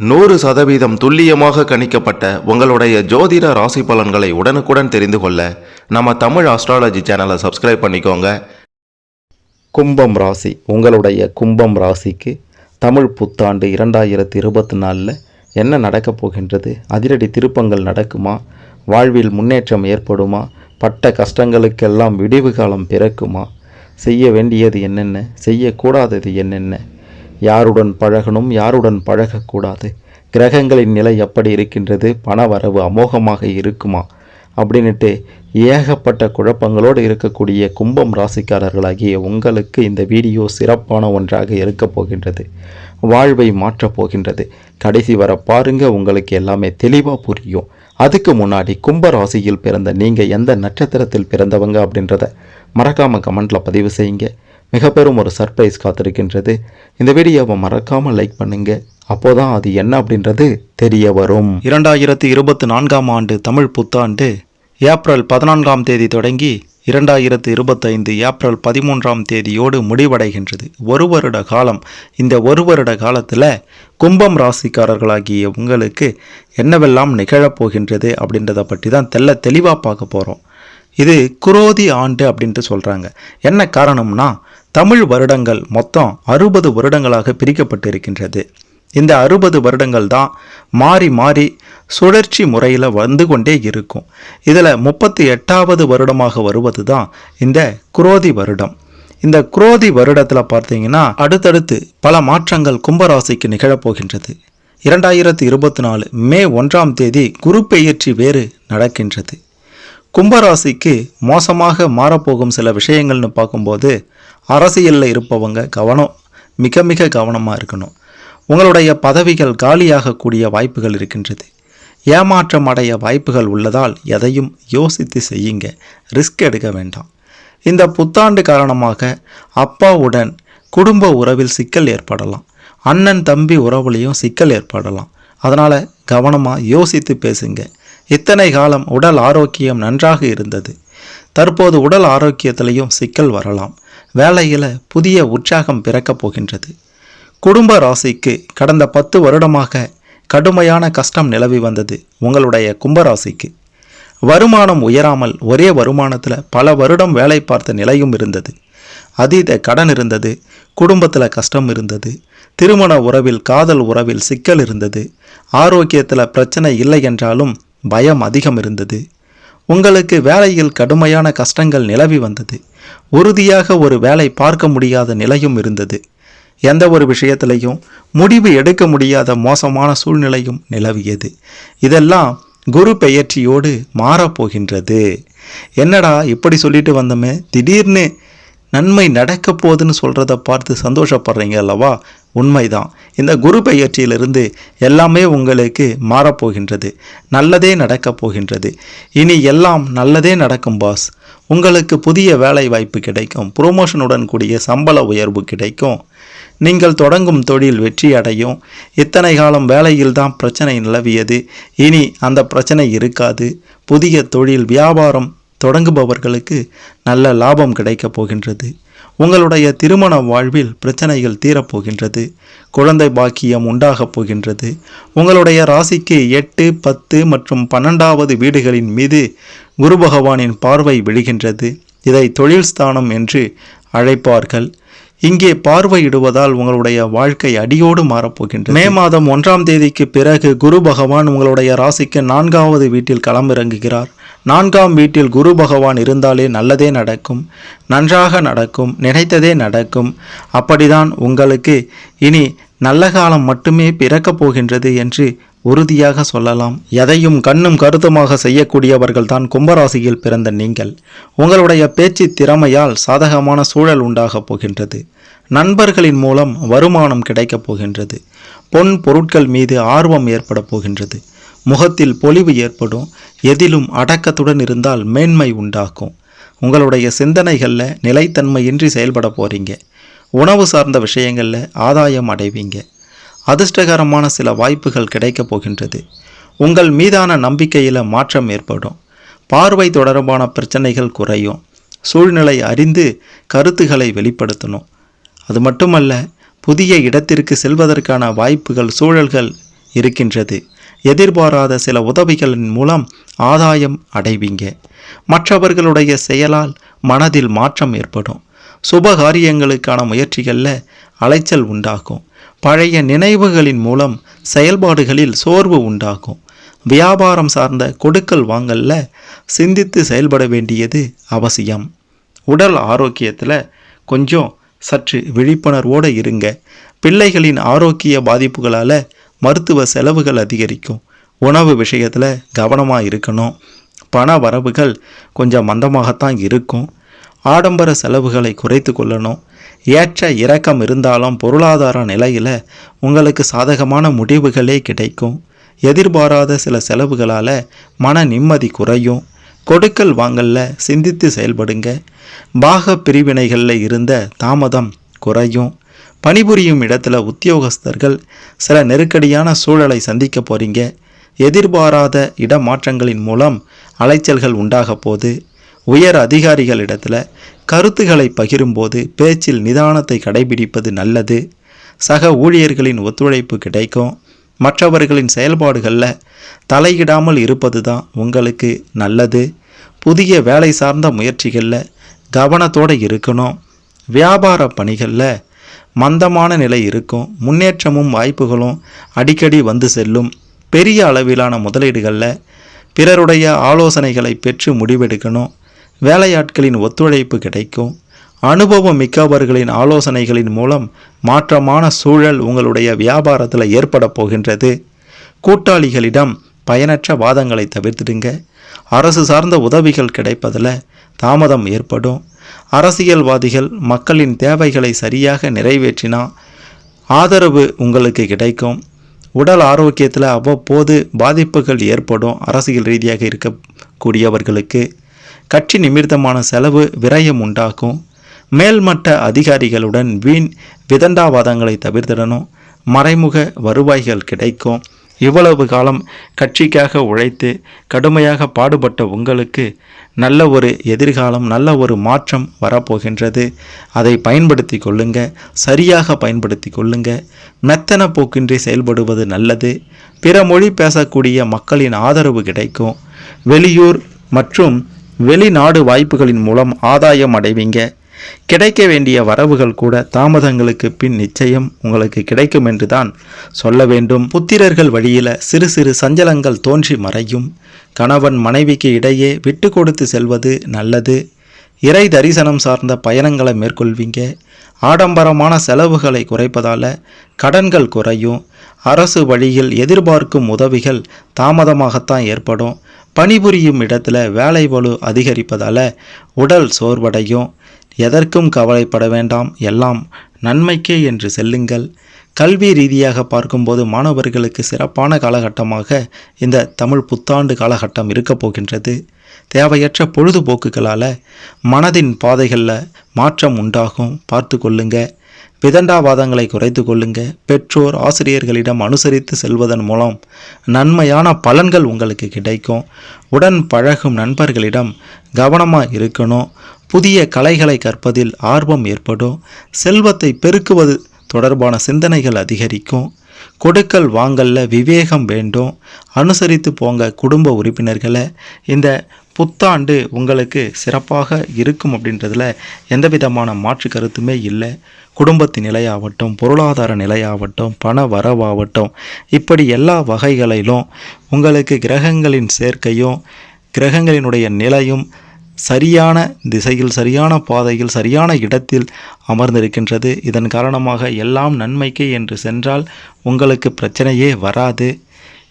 நூறு சதவீதம் துல்லியமாக கணிக்கப்பட்ட உங்களுடைய ஜோதிட ராசி பலன்களை உடனுக்குடன் தெரிந்து கொள்ள நம்ம தமிழ் ஆஸ்ட்ராலஜி சேனலை சப்ஸ்கிரைப் பண்ணிக்கோங்க. கும்பம் ராசி உங்களுடைய கும்பம் ராசிக்கு தமிழ் புத்தாண்டு இரண்டாயிரத்தி இருபத்தி நாலில் என்ன நடக்கப் போகின்றது? அதிரடி திருப்பங்கள் நடக்குமா? வாழ்வில் முன்னேற்றம் ஏற்படுமா? பட்ட கஷ்டங்களுக்கெல்லாம் விடிவு காலம் பிறக்குமா? செய்ய வேண்டியது என்னென்ன? செய்யக்கூடாதது என்னென்ன? யாருடன் பழகணும் யாருடன் பழகக்கூடாது? கிரகங்களின் நிலை எப்படி இருக்கின்றது? பண வரவு அமோகமாக இருக்குமா? அப்படின்னுட்டு ஏகப்பட்ட குழப்பங்களோடு இருக்கக்கூடிய கும்பம் ராசிக்காரர்களாகிய உங்களுக்கு இந்த வீடியோ சிறப்பான ஒன்றாக இருக்கப் போகின்றது. வாழ்வை மாற்றப் போகின்றது. கடைசி வர பாருங்க உங்களுக்கு எல்லாமே தெளிவாக புரியும். அதுக்கு முன்னாடி கும்ப ராசியில் பிறந்த நீங்கள் எந்த நட்சத்திரத்தில் பிறந்தவங்க அப்படின்றத மறக்காமல் கமெண்ட்டில் பதிவு செய்யுங்க. மிக பெரும் ஒரு சர்ப்ரைஸ் காத்திருக்கின்றது. இந்த வீடியோவை மறக்காமல் லைக் பண்ணுங்க. அப்போதான் அது என்ன அப்படின்றது தெரிய வரும். இரண்டாயிரத்தி இருபத்தி நான்காம் ஆண்டு தமிழ் புத்தாண்டு ஏப்ரல் பதினான்காம் தேதி தொடங்கி இரண்டாயிரத்து இருபத்தைந்து ஏப்ரல் பதிமூன்றாம் தேதியோடு முடிவடைகின்றது. ஒரு வருட காலம். இந்த ஒரு வருட காலத்தில் கும்பம் ராசிக்காரர்களாகிய உங்களுக்கு என்னவெல்லாம் நிகழப்போகின்றது அப்படின்றத பற்றி தான் தெல்ல தெளிவாக பார்க்க போகிறோம் இது குரோதி ஆண்டு அப்படின்ட்டு சொல்கிறாங்க என்ன காரணம்னா தமிழ் வருடங்கள் மொத்தம் அறுபது வருடங்களாக பிரிக்கப்பட்டு இருக்கின்றது இந்த அறுபது வருடங்கள் தான் மாறி மாறி சுழற்சி முறையில் வந்து கொண்டே இருக்கும். இதில் முப்பத்தி எட்டாவது வருடமாக வருவது தான் இந்த குரோதி வருடம். இந்த குரோதி வருடத்தில் பார்த்தீங்கன்னா அடுத்தடுத்து பல மாற்றங்கள் கும்பராசிக்கு நிகழப்போகின்றது. இரண்டாயிரத்தி இருபத்தி நாலு மே ஒன்றாம் தேதி குரு பெயர்ச்சி வேறு நடக்கின்றது. கும்பராசிக்கு மோசமாக மாறப்போகும் சில விஷயங்கள்னு பார்க்கும்போது அரசியலில் இருப்பவங்க கவனம் மிக மிக கவனமாக இருக்கணும். உங்களுடைய பதவிகள் காலியாகக்கூடிய வாய்ப்புகள் இருக்கின்றது. ஏமாற்றம் அடைய வாய்ப்புகள் உள்ளதால் எதையும் யோசித்து செய்யுங்க. ரிஸ்க் எடுக்க வேண்டாம். இந்த புத்தாண்டு காரணமாக அப்பாவுடன் குடும்ப உறவில் சிக்கல் ஏற்படலாம். அண்ணன் தம்பி உறவுலையும் சிக்கல் ஏற்படலாம். அதனால் கவனமாக யோசித்து பேசுங்க. இத்தனை காலம் உடல் ஆரோக்கியம் நன்றாக இருந்தது. தற்போது உடல் ஆரோக்கியத்திலையும் சிக்கல் வரலாம். வேலையில் புதிய உற்சாகம் பிறக்கப் போகின்றது. குடும்ப ராசிக்கு கடந்த பத்து வருடமாக கடுமையான கஷ்டம் நிலவி வந்தது உங்களுடைய கும்பராசிக்கு. வருமானம் உயராமல் ஒரே வருமானத்தில் பல வருடம் வேலை பார்த்த நிலையும் இருந்தது. அதீத கடன் இருந்தது குடும்பத்தில் கஷ்டம் இருந்தது திருமண உறவில் காதல் உறவில் சிக்கல் இருந்தது ஆரோக்கியத்தில் பிரச்சனை இல்லை என்றாலும் பயம் அதிகம் இருந்தது. உங்களுக்கு வேலையில் கடுமையான கஷ்டங்கள் நிலவி வந்தது. உறுதியாக ஒரு வேலை பார்க்க முடியாத நிலையும் இருந்தது. எந்த ஒரு விஷயத்திலையும் முடிவு எடுக்க முடியாத மோசமான சூழ்நிலையும் நிலவியது. இதெல்லாம் குரு பெயர்ச்சியோடு மாறப்போகின்றது என்னடா இப்படி சொல்லிட்டு வந்தோமே? திடீர்னு நன்மை நடக்க போகுதுன்னு சொல்கிறத பார்த்து சந்தோஷப்படுறீங்க அல்லவா? உண்மைதான். இந்த குரு பெயர்ச்சியிலிருந்து எல்லாமே உங்களுக்கு மாறப்போகின்றது நல்லதே நடக்கப் போகின்றது. இனி எல்லாம் நல்லதே நடக்கும் பாஸ். உங்களுக்கு புதிய வேலை வாய்ப்பு கிடைக்கும். ப்ரொமோஷனுடன் கூடிய சம்பள உயர்வு கிடைக்கும். நீங்கள் தொடங்கும் தொழில் வெற்றி அடையும். இத்தனை காலம் வேலையில் தான் பிரச்சனை நிலவியது. இனி அந்த பிரச்சனை இருக்காது. புதிய தொழில் வியாபாரம் தொடங்குபவர்களுக்கு நல்ல லாபம் கிடைக்கப் போகின்றது. உங்களுடைய திருமண வாழ்வில் பிரச்சனைகள் தீரப்போகின்றது குழந்தை பாக்கியம் உண்டாகப் போகின்றது. உங்களுடைய ராசிக்கு எட்டு பத்து மற்றும் பன்னெண்டாவது வீடுகளின் மீது குரு பகவானின் பார்வை விழுகின்றது. இதை தொழில் ஸ்தானம் என்று அழைப்பார்கள். இங்கே பார்வையிடுவதால் உங்களுடைய வாழ்க்கை அடியோடு மாறப்போகின்றது. மே மாதம் ஒன்றாம் தேதிக்கு பிறகு குரு பகவான் உங்களுடைய ராசிக்கு நான்காவது வீட்டில் களமிறங்குகிறார். நான்காம் வீட்டில் குரு பகவான் இருந்தாலே நல்லதே நடக்கும் நன்றாக நடக்கும் நினைத்ததே நடக்கும். அப்படிதான் உங்களுக்கு இனி நல்ல காலம் மட்டுமே பிறக்கப் போகின்றது என்று உறுதியாக சொல்லலாம். எதையும் கண்ணும் கருத்துமாக செய்யக்கூடியவர்கள் தான் கும்பராசியில் பிறந்த நீங்கள். உங்களுடைய பேச்சு திறமையால் சாதகமான சூழல் உண்டாகப் போகின்றது. நண்பர்களின் மூலம் வருமானம் கிடைக்கப் போகின்றது. பொன் பொருட்கள் மீது ஆர்வம் ஏற்பட போகின்றது. முகத்தில் பொலிவு ஏற்படும். எதிலும் அடக்கத்துடன் இருந்தால் மேன்மை உண்டாக்கும் உங்களுடைய சிந்தனைகளில் நிலைத்தன்மையின்றி செயல்பட போகிறீங்க உணவு சார்ந்த விஷயங்களில் ஆதாயம் அடைவீங்க. அதிர்ஷ்டகரமான சில வாய்ப்புகள் கிடைக்கப் போகின்றது. உங்கள் மீதான நம்பிக்கையில் மாற்றம் ஏற்படும். பார்வை தொடர்பான பிரச்சனைகள் குறையும். சூழ்நிலை அறிந்து கருத்துக்களை வெளிப்படுத்தணும். அது மட்டுமல்ல புதிய இடத்திற்கு செல்வதற்கான வாய்ப்புகள் சூழல்கள் இருக்கின்றது. எதிர்பாராத சில உதவிகளின் மூலம் ஆதாயம் அடைவீங்க. மற்றவர்களுடைய செயலால் மனதில் மாற்றம் ஏற்படும். சுப காரியங்களுக்கான முயற்சிகளில் அலைச்சல் உண்டாகும். பழைய நினைவுகளின் மூலம் செயல்பாடுகளில் சோர்வு உண்டாகும். வியாபாரம் சார்ந்த கொடுக்கல் வாங்கல்ல சிந்தித்து செயல்பட வேண்டியது அவசியம். உடல் ஆரோக்கியத்தில் கொஞ்சம் சற்று விழிப்புணர்வோடு இருங்க. பிள்ளைகளின் ஆரோக்கிய பாதிப்புகளால் மருத்துவ செலவுகள் அதிகரிக்கும். உணவு விஷயத்தில் கவனமாக இருக்கணும். பண வரவுகள் கொஞ்சம் மந்தமாகத்தான் இருக்கும். ஆடம்பர செலவுகளை குறைத்து கொள்ளணும். ஏற்ற இறக்கம் இருந்தாலும் பொருளாதார நிலையில் உங்களுக்கு சாதகமான முடிவுகளே கிடைக்கும். எதிர்பாராத சில செலவுகளால் மன நிம்மதி குறையும். கொடுக்கல் வாங்கல்ல சிந்தித்து செயல்படுங்க. பாக பிரிவினைகளில் இருந்த தாமதம் குறையும். பணிபுரியும் இடத்துல உத்தியோகஸ்தர்கள் சில நெருக்கடியான சூழலை சந்திக்க போறீங்க. எதிர்பாராத இடமாற்றங்களின் மூலம் அலைச்சல்கள் உண்டாக போது உயர் அதிகாரிகளிடத்தில் கருத்துக்களை பகிரும்போது பேச்சில் நிதானத்தை கடைபிடிப்பது நல்லது. சக ஊழியர்களின் ஒத்துழைப்பு கிடைக்கும். மற்றவர்களின் செயல்பாடுகளில் தலையிடாமல் இருப்பது தான் உங்களுக்கு நல்லது. புதிய வேலை சார்ந்த முயற்சிகளில் கவனத்தோடு இருக்கணும். வியாபார பணிகளில் மந்தமான நிலை இருக்கும். முன்னேற்றமும் வாய்ப்புகளும் அடிக்கடி வந்து செல்லும். பெரிய அளவிலான முதலீடுகளில் பிறருடைய ஆலோசனைகளை பெற்று முடிவெடுக்கணும். வேலையாட்களின் ஒத்துழைப்பு கிடைக்கும். அனுபவம் மிக்கவர்களின் ஆலோசனைகளின் மூலம் மாற்றமான சூழல் உங்களுடைய வியாபாரத்தில் ஏற்பட போகின்றது. கூட்டாளிகளிடம் பயனற்ற வாதங்களை தவிர்த்துடுங்க. அரசு சார்ந்த உதவிகள் கிடைப்பதில் தாமதம் ஏற்படும். அரசியல்வாதிகள் மக்களின் தேவைகளை சரியாக நிறைவேற்றினா ஆதரவு உங்களுக்கு கிடைக்கும். உடல் ஆரோக்கியத்தில் அவ்வப்போது பாதிப்புகள் ஏற்படும் அரசியல் ரீதியாக இருக்கக்கூடியவர்களுக்கு கட்சி நிமித்தமான செலவு விரயம் உண்டாக்கும். மேல்மட்ட அதிகாரிகளுடன் வீண் விதண்டாவாதங்களை தவிர்த்திடணும். மறைமுக வருவாய்கள் கிடைக்கும். இவ்வளவு காலம் கட்சிக்காக உழைத்து கடுமையாக பாடுபட்ட உங்களுக்கு நல்ல ஒரு எதிர்காலம் நல்ல ஒரு மாற்றம் வரப்போகின்றது. அதை பயன்படுத்தி கொள்ளுங்க. சரியாக பயன்படுத்தி கொள்ளுங்க. மெத்தன போக்கின்றி செயல்படுவது நல்லது. பிற மொழி பேசக்கூடிய மக்களின் ஆதரவு கிடைக்கும். வெளியூர் மற்றும் வெளிநாடு வாய்ப்புகளின் மூலம் ஆதாயம் அடைவீங்க. கிடைக்க வேண்டிய வரவுகள் கூட தாமதங்களுக்கு பின் நிச்சயம் உங்களுக்கு கிடைக்கும் என்று தான் சொல்ல வேண்டும். புத்திரர்கள் வழியில சிறு சிறு சஞ்சலங்கள் தோன்றி மறையும். கணவன் மனைவிக்கு இடையே விட்டு கொடுத்து செல்வது நல்லது. இறை தரிசனம் சார்ந்த பயணங்களை மேற்கொள்வீங்க. ஆடம்பரமான செலவுகளை குறைப்பதால் கடன்கள் குறையும். அரசு வழியில் எதிர்பார்க்கும் உதவிகள் தாமதமாகத்தான் ஏற்படும். பணிபுரியும் இடத்துல வேலை வலு அதிகரிப்பதால் உடல் சோர்வடையும். எதற்கும் கவலைப்பட வேண்டாம். எல்லாம் நன்மைக்கே என்று செல்லுங்கள். கல்வி ரீதியாக பார்க்கும்போது மாணவர்களுக்கு சிறப்பான காலகட்டமாக இந்த தமிழ் புத்தாண்டு காலகட்டம் இருக்கப் போகின்றது. தேவையற்ற பொழுதுபோக்குகளால் மனதின் பாதைகளில் மாற்றம் உண்டாகும். பார்த்து கொள்ளுங்க. விதண்டாவாதங்களை குறைத்து கொள்ளுங்க. பெற்றோர் ஆசிரியர்களிடம் அனுசரித்து செல்வதன் மூலம் நன்மையான பலன்கள் உங்களுக்கு கிடைக்கும். உடன் பழகும் நண்பர்களிடம் கவனமாக இருக்கணும். புதிய கலைகளை கற்பதில் ஆர்வம் ஏற்படும். செல்வத்தை பெருக்குவது தொடர்பான சிந்தனைகள் அதிகரிக்கும். கொடுக்கல் வாங்கல்ல விவேகம் வேண்டும். அனுசரித்து போங்க குடும்ப உறுப்பினர்களை இந்த புத்தாண்டு உங்களுக்கு சிறப்பாக இருக்கும் அப்படின்றதுல எந்த விதமான மாற்று கருத்துமே இல்லை. குடும்பத்தின் நிலையாகட்டும் பொருளாதார நிலையாகட்டும் பண வரவாகட்டும் இப்படி எல்லா வகைகளிலும் உங்களுக்கு கிரகங்களின் சேர்க்கையும் கிரகங்களினுடைய நிலையும் சரியான திசையில் சரியான பாதையில் சரியான இடத்தில் அமர்ந்திருக்கின்றது. இதன் காரணமாக எல்லாம் நன்மைக்கு என்று சென்றால் உங்களுக்கு பிரச்சனையே வராது.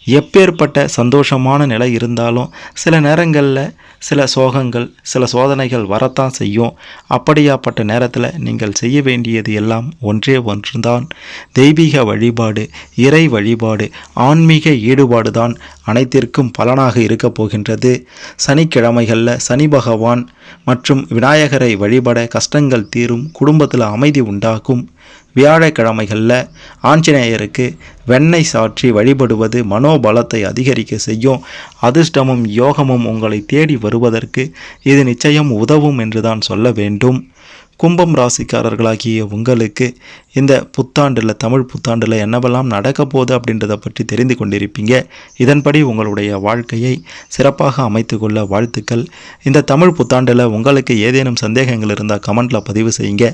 எப்பேற்பட்ட சந்தோஷமான நிலை இருந்தாலும் சில நேரங்களில் சில சோகங்கள் சில சோதனைகள் வரத்தான் செய்யும். அப்படியாப்பட்ட நேரத்தில் நீங்கள் செய்ய வேண்டியது எல்லாம் ஒன்றே ஒன்றுதான். தெய்வீக வழிபாடு இறை வழிபாடு ஆன்மீக ஈடுபாடு தான் அனைத்திற்கும் பலனாக இருக்கப் போகின்றது. சனிக்கிழமைகளில் சனி பகவான் மற்றும் விநாயகரை வழிபட கஷ்டங்கள் தீரும் குடும்பத்தில் அமைதி உண்டாகும். வியாழக்கிழமைகளில் ஆஞ்சநேயருக்கு வெண்ணெய் சாற்றி வழிபடுவது மனோபலத்தை அதிகரிக்க செய்யும். அதிர்ஷ்டமும் யோகமும் உங்களை தேடி வருவதற்கு இது நிச்சயம் உதவும் என்று தான் சொல்ல வேண்டும். கும்பம் ராசிக்காரர்களாகிய உங்களுக்கு இந்த புத்தாண்டில் தமிழ் புத்தாண்டில் என்னவெல்லாம் நடக்க போகுது அப்படின்றத பற்றி தெரிந்து கொண்டிருப்பீங்க. இதன்படி உங்களுடைய வாழ்க்கையை சிறப்பாக அமைத்து கொள்ள வாழ்த்துக்கள். இந்த தமிழ் புத்தாண்டில் உங்களுக்கு ஏதேனும் சந்தேகங்கள் இருந்தால் கமெண்ட்டில் பதிவு செய்யுங்க.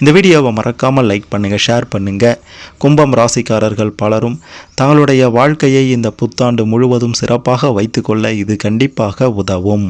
இந்த வீடியோவை மறக்காமல் லைக் பண்ணுங்கள் ஷேர் பண்ணுங்கள் கும்பம் ராசிக்காரர்கள் பலரும் தங்களுடைய வாழ்க்கையை இந்த புத்தாண்டு முழுவதும் சிறப்பாக வைத்துக்கொள்ள இது கண்டிப்பாக உதவும்.